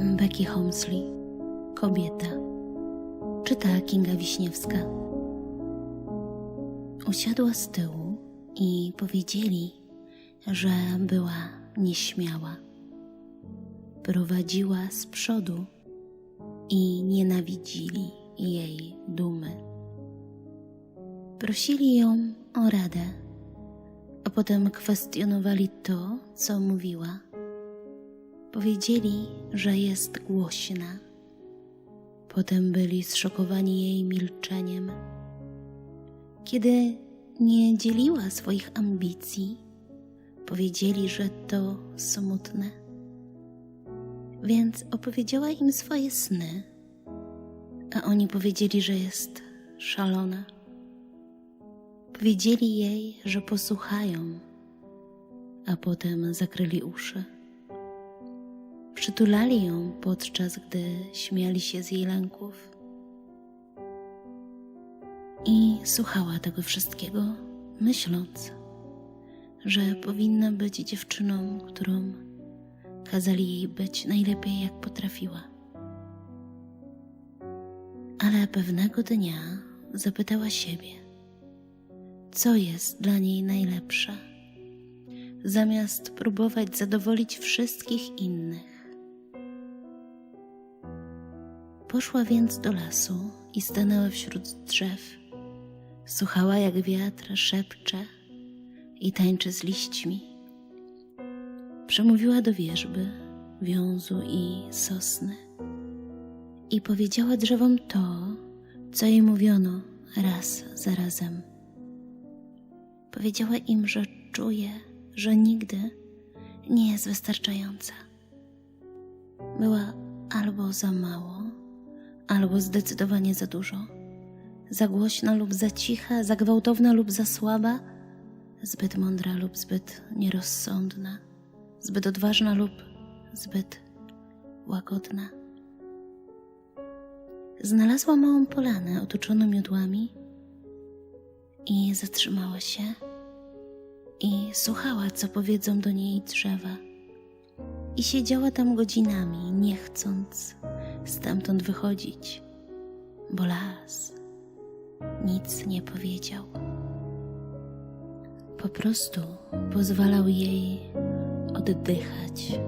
Becky Holmesley, kobieta. Czyta Kinga Wiśniewska. Usiadła z tyłu i powiedzieli, że była nieśmiała. Prowadziła z przodu i nienawidzili jej dumy. Prosili ją o radę, a potem kwestionowali to, co mówiła. Powiedzieli, że jest głośna. Potem byli zszokowani jej milczeniem. Kiedy nie dzieliła swoich ambicji, powiedzieli, że to smutne. Więc opowiedziała im swoje sny, a oni powiedzieli, że jest szalona. Powiedzieli jej, że posłuchają, a potem zakryli uszy. Przytulali ją podczas gdy śmiali się z jej lęków. I słuchała tego wszystkiego, myśląc, że powinna być dziewczyną, którą kazali jej być najlepiej jak potrafiła. Ale pewnego dnia zapytała siebie, co jest dla niej najlepsze, zamiast próbować zadowolić wszystkich innych. Poszła więc do lasu i stanęła wśród drzew. Słuchała, jak wiatr szepcze i tańczy z liśćmi. Przemówiła do wierzby, wiązu i sosny i powiedziała drzewom to, co jej mówiono raz za razem. Powiedziała im, że czuje, że nigdy nie jest wystarczająca. Była albo za mało, albo zdecydowanie za dużo, za głośna lub za cicha, za gwałtowna lub za słaba, zbyt mądra lub zbyt nierozsądna, zbyt odważna lub zbyt łagodna. Znalazła małą polanę otoczoną miodłami i zatrzymała się i słuchała, co powiedzą do niej drzewa. I siedziała tam godzinami, nie chcąc stamtąd wychodzić, bo las nic nie powiedział. Po prostu pozwalał jej oddychać